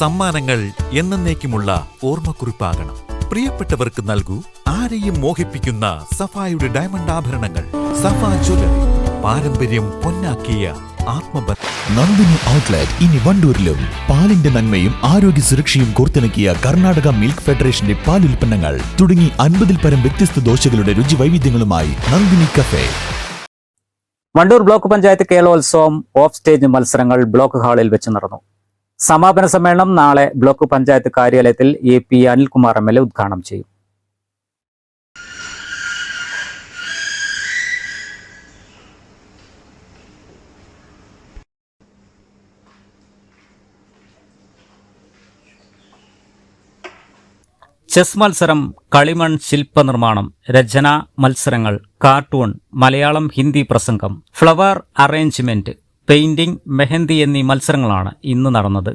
സമ്മാനങ്ങൾ എന്നേക്കുമുള്ള ഓർമ്മക്കുറിപ്പാകണം. പ്രിയപ്പെട്ടവർക്ക് നൽകൂ ആരെയും മോഹിപ്പിക്കുന്ന സഫായുടെ ഡയമണ്ട് ആഭരണങ്ങൾ. സഫ ജ്വല്ലറി പാരമ്പര്യം പൊന്നാക്കിയ ആത്മബന്ധം നന്ദിനി ഔട്ട്ലെറ്റ് ഇനി വണ്ടൂരിലും. പാലിന്റെ നന്മയും ആരോഗ്യ സുരക്ഷയും കോർത്തിണക്കിയ കർണാടക മിൽക്ക് ഫെഡറേഷന്റെ പാൽ ഉൽപ്പന്നങ്ങൾ തുടങ്ങി അൻപതിൽ പരം വ്യത്യസ്ത ദോശകളുടെ രുചി വൈവിധ്യങ്ങളുമായി Nandini cafe. Wandoor block panchayat Keralotsavam off stage മത്സരങ്ങൾ ബ്ലോക്ക് ഹാളിൽ വെച്ച് നടന്നു. സമാപന സമ്മേളനം നാളെ block panchayat കാര്യാലയത്തിൽ A P Anilkumar M L A ഉദ്ഘാടനം ചെയ്യും. ചെസ് മത്സരം കളിമൺ ശില്പനിർമ്മാണം രചന മത്സരങ്ങൾ കാർട്ടൂൺ മലയാളം ഹിന്ദി പ്രസംഗം ഫ്ലവർ അറേഞ്ച്മെന്റ് പെയിന്റിംഗ് മെഹന്തി എന്നീ മത്സരങ്ങളാണ് ഇന്ന് നടന്നത്.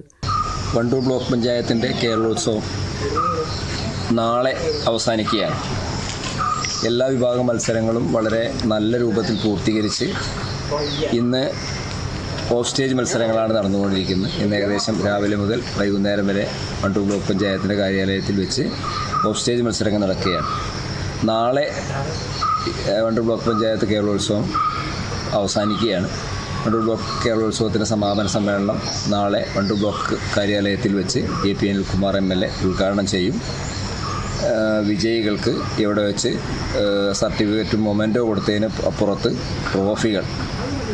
വണ്ടൂർ ബ്ലോക്ക് പഞ്ചായത്തിന്റെ കേരളോത്സവം നാളെ അവസാനിക്കുകയാണ്. എല്ലാ വിഭാഗ മത്സരങ്ങളും വളരെ നല്ല രൂപത്തിൽ പൂർത്തീകരിച്ച് ഇന്ന് ഓഫ് സ്റ്റേജ് മത്സരങ്ങളാണ് നടന്നുകൊണ്ടിരിക്കുന്നത്. ഇന്ന് ഏകദേശം രാവിലെ മുതൽ വൈകുന്നേരം വരെ വണ്ടൂർ ബ്ലോക്ക് പഞ്ചായത്തിന്റെ കാര്യാലയത്തിൽ വെച്ച് ഓഫ് സ്റ്റേജ് മത്സരങ്ങൾ നടക്കുകയാണ്. നാളെ വണ്ടൂർ ബ്ലോക്ക് പഞ്ചായത്ത് കേരളോത്സവം അവസാനിക്കുകയാണ്. വണ്ടൂർ ബ്ലോക്ക് കേരളോത്സവത്തിന്റെ സമാപന സമ്മേളനം നാളെ വണ്ടൂർ ബ്ലോക്ക് കാര്യാലയത്തിൽ വെച്ച് A P Anilkumar M L A ഉദ്ഘാടനം ചെയ്യും. വിജയികൾക്ക് ഇവിടെ വെച്ച് സർട്ടിഫിക്കറ്റും മൊമെന്റോ കൊടുത്തതിന് അപ്പുറത്ത് ട്രോഫികൾ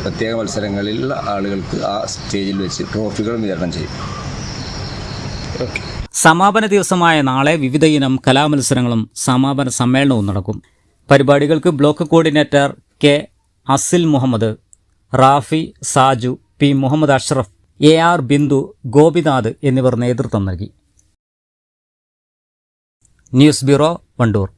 പ്രത്യേക മത്സരങ്ങളിലുള്ള ആളുകൾക്ക് ആ സ്റ്റേജിൽ വെച്ച് ട്രോഫികളും വിതരണം ചെയ്യും. സമാപന ദിവസമായ നാളെ വിവിധ ഇനം കലാമത്സരങ്ങളും സമാപന സമ്മേളനവും നടക്കും. പരിപാടികൾക്ക് block coordinator K Asil Muhammad Rafi Saju P. Muhammad Ashraf A. R. Bindu Gopinath എന്നിവർ നേതൃത്വം നൽകി. News bureau Wandoor.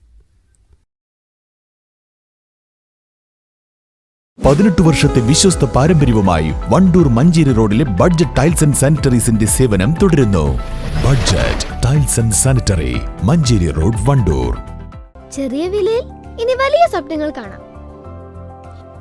പതിനെട്ട് വർഷത്തെ വിശ്വസ്ത പാരമ്പര്യവുമായി വണ്ടൂർ മഞ്ചേരി റോഡിലെ ബഡ്ജറ്റ് ടൈൽസ് ആൻഡ് സാനിറ്ററീസിന്റെ സേവനം തുടരുന്നു. Budget tiles and sanitary Manjeri road Wandoor. ചെറിയ വിലയിൽ ഇനി വലിയ സ്വപ്നങ്ങൾ കാണാം.